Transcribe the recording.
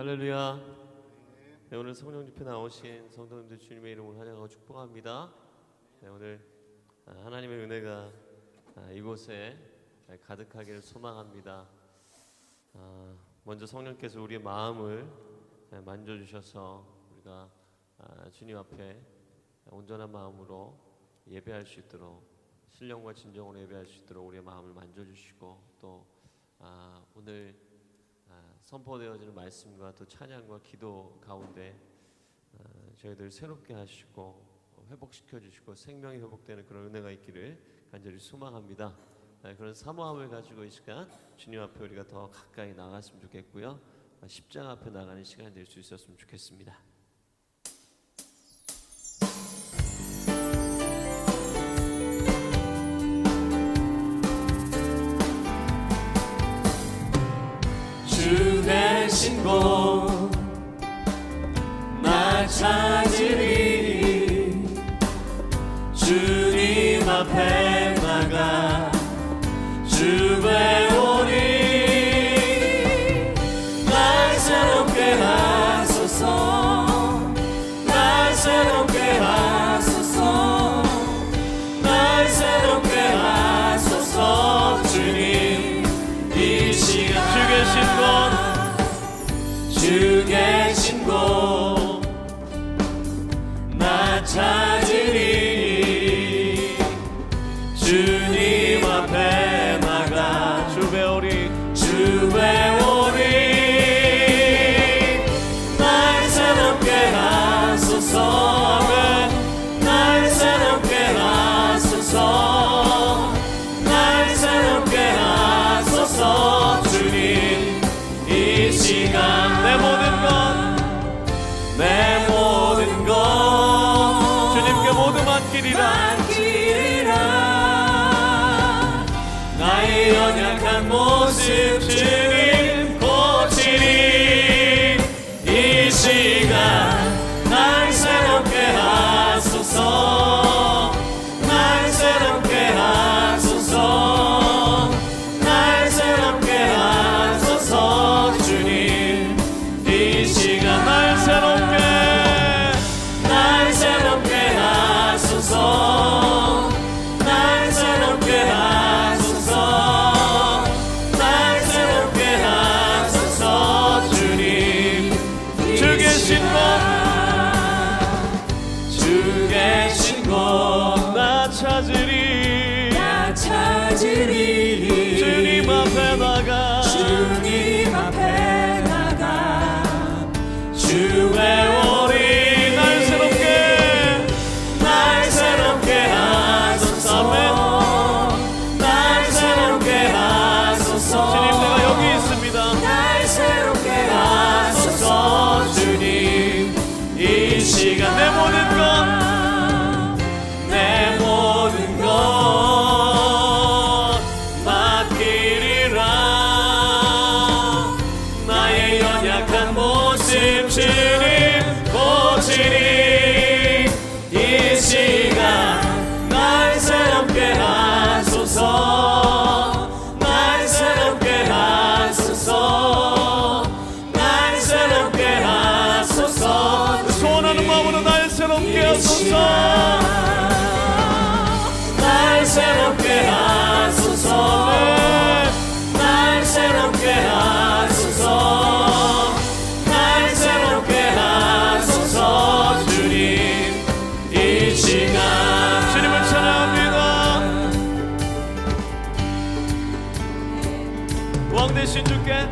할렐루야. 네, 오늘 성령 집회 나오신 성도님들 주님의 이름으로 환영하고 축복합니다. 네, 오늘 아, 하나님의 은혜가 아, 이곳에 가득하기를 소망합니다. 아, 먼저 성령께서 우리의 마음을 네, 만져주셔서 우리가 아, 주님 앞에 온전한 마음으로 예배할 수 있도록 신령과 진정으로 예배할 수 있도록 우리의 마음을 만져주시고 또 아, 오늘 아, 선포되어지는 말씀과 또 찬양과 기도 가운데 아, 저희들 새롭게 하시고 회복시켜 주시고 생명이 회복되는 그런 은혜가 있기를 간절히 소망합니다. 아, 그런 사모함을 가지고 이 시간 주님 앞에 우리가 더 가까이 나갔으면 좋겠고요. 아, 십자가 앞에 나가는 시간 될수 있었으면 좋겠습니다. 대신 곳 나 찾으리. 주님 앞에 나가 주 배우리 날 새롭게 하소서. 날 새롭게 하소서. 날 새롭게 하소서. 주님 이 시간 주 계신 곳 주 계신 곳나 찾 맡기리라. 나의 연약한 모습 주님 고치리. 이 시간 날 새롭게 하소서 계신 곳주 계신 곳나 찾으리. 나 찾으리. 주님 앞에 나가 주시나날 새롭게 하소서. 날 새롭게 하소서. 날 새롭게 하소서. 주님 이 시간. 주님을 찬양합니다. 네. 왕 대신 주께